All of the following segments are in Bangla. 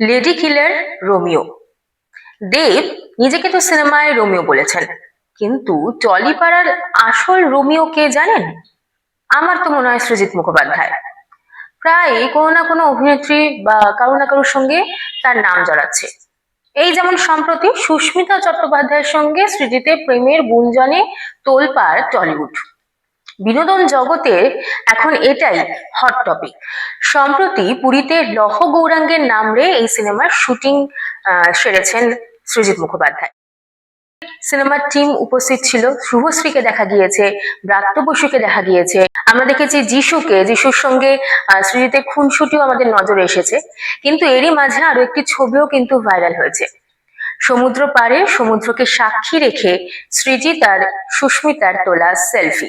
লেডি কিলার রোমিও দেব নিজেকে তো সিনেমায় রোমিও বলেছেন। কিন্তু টলিপাড়ার আসল রোমিও কে জানেন? আমার তো মনে হয় সৃজিত মুখোপাধ্যায়। প্রায় কোনো না কোনো অভিনেত্রী বা কারও না কারোর সঙ্গে তার নাম জড়াচ্ছে। এই যেমন সম্প্রতি সুস্মিতা চট্টোপাধ্যায়ের সঙ্গে সৃজিতের প্রেমের গুঞ্জনে তোলপাড় টলিউড। বিনোদন জগতে এখন এটাই হট টপিক সম্প্রতি পুরীতে লহ গৌরাঙ্গের নামরে এই সিনেমার শুটিং সেরেছেন সৃজিত মুখোপাধ্যায়। সিনেমার টিম উপস্থিত ছিল, শুভশ্রীকে দেখা গিয়েছে, ব্রাত্য বসুকে দেখা গিয়েছে। আমরা দেখেছি যিশুকে, যিশুর সঙ্গে সৃজিতের খুনসুটিও আমাদের নজরে এসেছে। কিন্তু এরই মাঝে আরও একটি ছবিও কিন্তু ভাইরাল হয়েছে। সমুদ্র পাড়ে সমুদ্রকে সাক্ষী রেখে সৃজিত আর সুস্মিতার তোলা সেলফি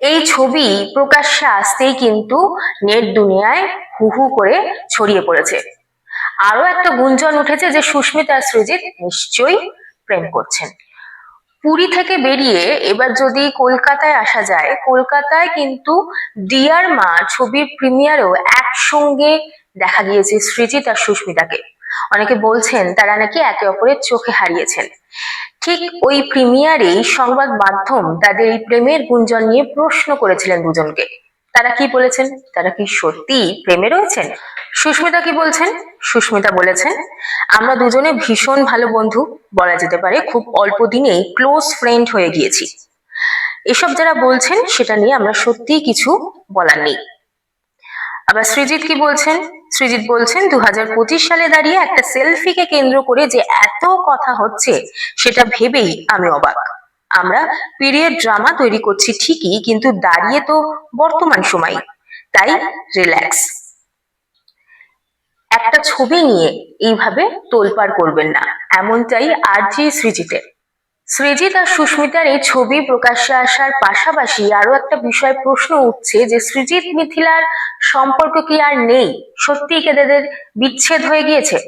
এই ছবি প্রকাশ্যে আসতেই কিন্তু নেট দুনিয়ায় হু হু করে ছড়িয়ে পড়েছে। আরও একটা গুঞ্জন উঠেছে যে সুস্মিতা সৃজিত নিশ্চয়ই প্রেম করছেন। পুরী থেকে বেরিয়ে এবার যদি কলকাতায় আসা যায়, কলকাতায় কিন্তু ডিয়ার মা ছবির প্রিমিয়ারেও একসঙ্গে দেখা গিয়েছে সৃজিত আর সুস্মিতাকে। অনেকে বলছেন তারা নাকি একে অপরের চোখে হারিয়েছেন। ঠিক ওই প্রিমিয়ারেই সংবাদ মাধ্যম তাদের এই প্রেমের গুঞ্জন নিয়ে প্রশ্ন করেছিলেন দুজনকে। তারা কি বলেছেন? তারা কি সত্যি প্রেমে রয়েছেন? সুস্মিতা কি বলছেন? সুস্মিতা বলেছেন, আমরা দুজনে ভীষণ ভালো বন্ধু, বলা যেতে পারে খুব অল্প দিনেই ক্লোজ ফ্রেন্ড হয়ে গিয়েছি। এসব যারা বলছেন, সেটা নিয়ে আমরা সত্যিই কিছু বলার নেই। আবার সৃজিত কি বলছেন? সৃজিত বলছেন দু হাজার পঁচিশ সালে দাঁড়িয়ে একটা সেলফিকে কেন্দ্র করে যে এত কথা হচ্ছে, সেটা ভেবেই আমি অবাক। আমরা পিরিয়ড ড্রামা তৈরি করছি ঠিকই, কিন্তু দাঁড়িয়ে তো বর্তমান সময়। তাই রিল্যাক্স। একটা ছবি নিয়ে এইভাবে তোলপাড় করবেন না, এমনটাই আর জি সৃজিতের। সৃজিত আর সুস্মিতার এই ছবি প্রকাশ্যে আসার পাশাপাশি আরও একটা বিষয় প্রশ্ন উঠছে যে সৃজিত মিথিলার সম্পর্ক কি আর নেই? সত্যি কে তাদের বিচ্ছেদ হয়ে গিয়েছে?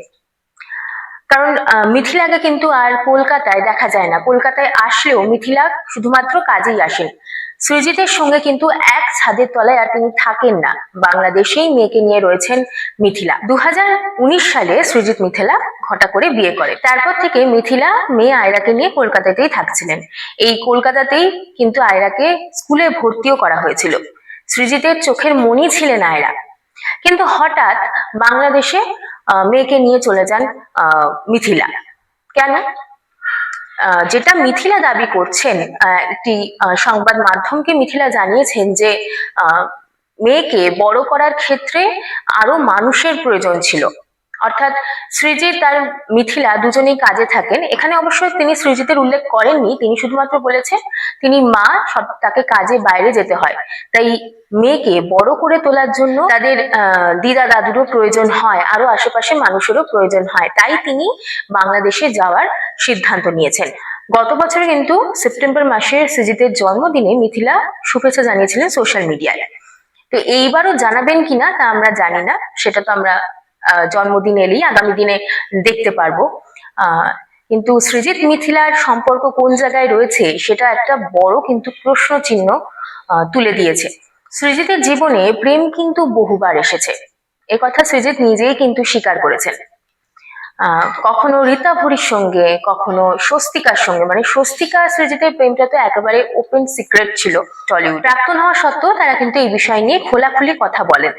কারণ মিথিলাকে কিন্তু আর কলকাতায় দেখা যায় না। কলকাতায় আসলেও মিথিলা শুধুমাত্র কাজেই আসেন। সৃজিতের সঙ্গে কিন্তু এক ছাদের তলায় আর তিনি থাকেন না। বাংলাদেশেই মেয়েকে নিয়ে রয়েছেন মিথিলা। দু সালে সৃজিত মিথিলা ঘটা করে বিয়ে করে। তারপর থেকে মিথিলা মেয়ে আয়রাকে নিয়ে কলকাতাতেই থাকছিলেন। এই কলকাতাতেই কিন্তু আয়রাকে স্কুলে ভর্তিও করা হয়েছিল। সৃজিতের চোখের মনি ছিলেন আয়রা। কিন্তু হঠাৎ বাংলাদেশে মেয়েকে নিয়ে চলে যান মিথিলা। কেন? যেটা মিথিলা দাবি করছেন একটি সংবাদ মাধ্যমকে মিথিলা জানিয়েছেন যে মেয়েকে বড় করার ক্ষেত্রে আরও মানুষের প্রয়োজন ছিল। অর্থাৎ সৃজিত আর মিথিলা দুজনেই কাজে থাকেন। এখানে অবশ্য তিনি সৃজিতের উল্লেখ করেননি। তিনি শুধুমাত্র বলেছেন, তিনি মা, সব তাকে কাজে বাইরে যেতে হয়। তাই মেয়েকে বড় করে তোলার জন্য তাদের দিদা দাদুরও প্রয়োজন হয়, আরও আশেপাশে মানুষেরও প্রয়োজন হয়। তাই তিনি বাংলাদেশে যাওয়ার সিদ্ধান্ত নিয়েছেন। গত বছর কিন্তু সেপ্টেম্বর মাসে সৃজিতের জন্মদিনে মিথিলা শুভেচ্ছা জানিয়েছিলেন সোশ্যাল মিডিয়ায়। তো এইবারও জানাবেন কিনা তা আমরা জানি না, সেটা তো আমরা জন্মদিন এলেই আগামী দিনে দেখতে পারব। কিন্তু সৃজিত মিথিলার সম্পর্ক কোন জায়গায় রয়েছে সেটা একটা বড় কিন্তু প্রশ্ন চিহ্ন তুলে দিয়েছে। সৃজিতের জীবনে প্রেম কিন্তু বহুবার এসেছে। এ কথা সৃজিত নিজেই কিন্তু স্বীকার করেছেন। কখনো রীতা ভরির সঙ্গে, কখনো স্বস্তিকার সঙ্গে মানে স্বস্তিকা সৃজিতের প্রেমটা তো একেবারে ওপেন সিক্রেট ছিল টলিউড প্রাক্তন হওয়া সত্ত্বেও তারা কিন্তু এই বিষয় নিয়ে খোলাখুলি কথা বলেন।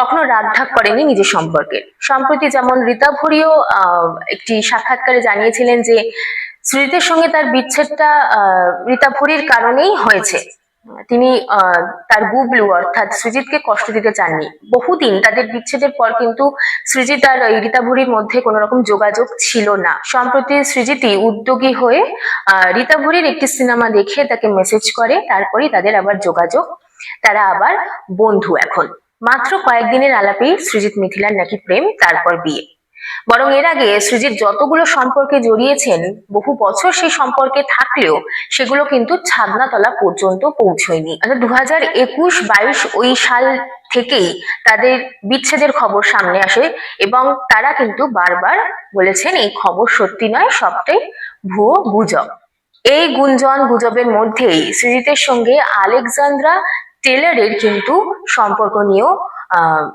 কখনো রাগঢাক করেনি নিজের সম্পর্কে। সম্প্রতি যেমন রীতা ভরিও একটি সাক্ষাৎকারে জানিয়েছিলেন যে সৃজিতের সঙ্গে তার বিচ্ছেদটা রীতা ভরির কারণেই হয়েছে। তিনি তার গুবলু অর্থাৎ সৃজিতকে কষ্ট দিতে চাননি। বহুদিন তাদের বিচ্ছেদের পর কিন্তু সৃজিত আর রীতা ভরির মধ্যে কোনো রকম যোগাযোগ ছিল না। সম্প্রতি সৃজিতই উদ্যোগী হয়ে রীতা ভরির একটি সিনেমা দেখে তাকে মেসেজ করে, তারপরেই তাদের আবার যোগাযোগ। তারা আবার বন্ধু এখন। মাত্র কয়েকদিনের আলাপেই সৃজিত মিথিলার নাকি প্রেম, তারপর বিয়ে। বরং এর আগে সৃজিত যতগুলো সম্পর্কে জড়িয়েছেন, বহু বছর সেই সম্পর্কে থাকলেও সেগুলো কিন্তু ছাদনাতলা পর্যন্ত পৌঁছয়নি। দু হাজার একুশ বাইশ ওই সাল থেকেই তাদের বিচ্ছেদের খবর সামনে আসে এবং তারা কিন্তু বারবার বলেছেন, এই খবর সত্যি নয়, সবটাই ভুয়ো গুজব। এই গুঞ্জন, গুজবের মধ্যেই সৃজিতের সঙ্গে আলেকজান্দ্রা টেলরের কিন্তু সম্পর্ক নিয়েও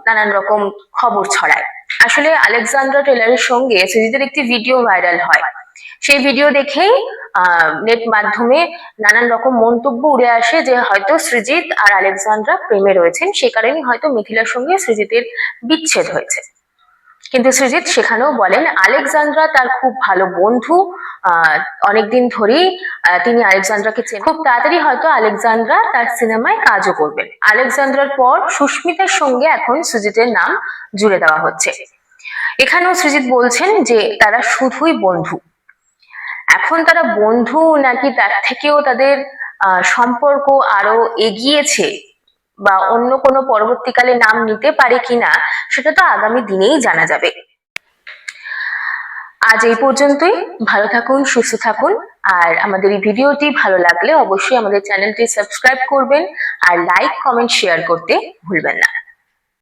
নানান রকম খবর ছড়ায়। আসলে আলেকজান্ড্রা টেলারের সঙ্গে সৃজিতের একটি ভিডিও ভাইরাল হয়। সেই ভিডিও দেখেই নেট মাধ্যমে নানান রকম মন্তব্য উড়ে আসে যে হয়তো সৃজিত আর আলেকজান্ড্রা প্রেমে রয়েছেন, সে কারণেই হয়তো মিথিলার সঙ্গে সৃজিতের বিচ্ছেদ হয়েছে। কিন্তু সৃজিত সেখানেও বলেন, আলেকজান্ড্রা তার খুব ভালো বন্ধু অনেকদিন ধরেই তিনি আলেকজান্ড্রাকে চেনেন। খুব তাড়াতাড়ি হয়তো আলেকজান্ড্রা তার সিনেমায় কাজও করবেন। আলেকজান্ড্রার পর সুস্মিতার সঙ্গে এখন সুজিতের নাম জুড়ে দেওয়া হচ্ছে। এখানেও সৃজিত বলছেন যে তারা শুধুই বন্ধু। এখন তারা বন্ধু নাকি তার থেকেও তাদের সম্পর্ক আরও এগিয়েছে বা অন্য কোনো পরবর্তীকালে নাম নিতে পারে কিনা, সেটা তো আগামী দিনেই জানা যাবে। আজ এই পর্যন্তই। ভালো থাকুন, সুস্থ থাকুন। আর আমাদের এই ভিডিওটি ভালো লাগলে অবশ্যই আমাদের চ্যানেলটি সাবস্ক্রাইব করবেন আর লাইক, কমেন্ট, শেয়ার করতে ভুলবেন না।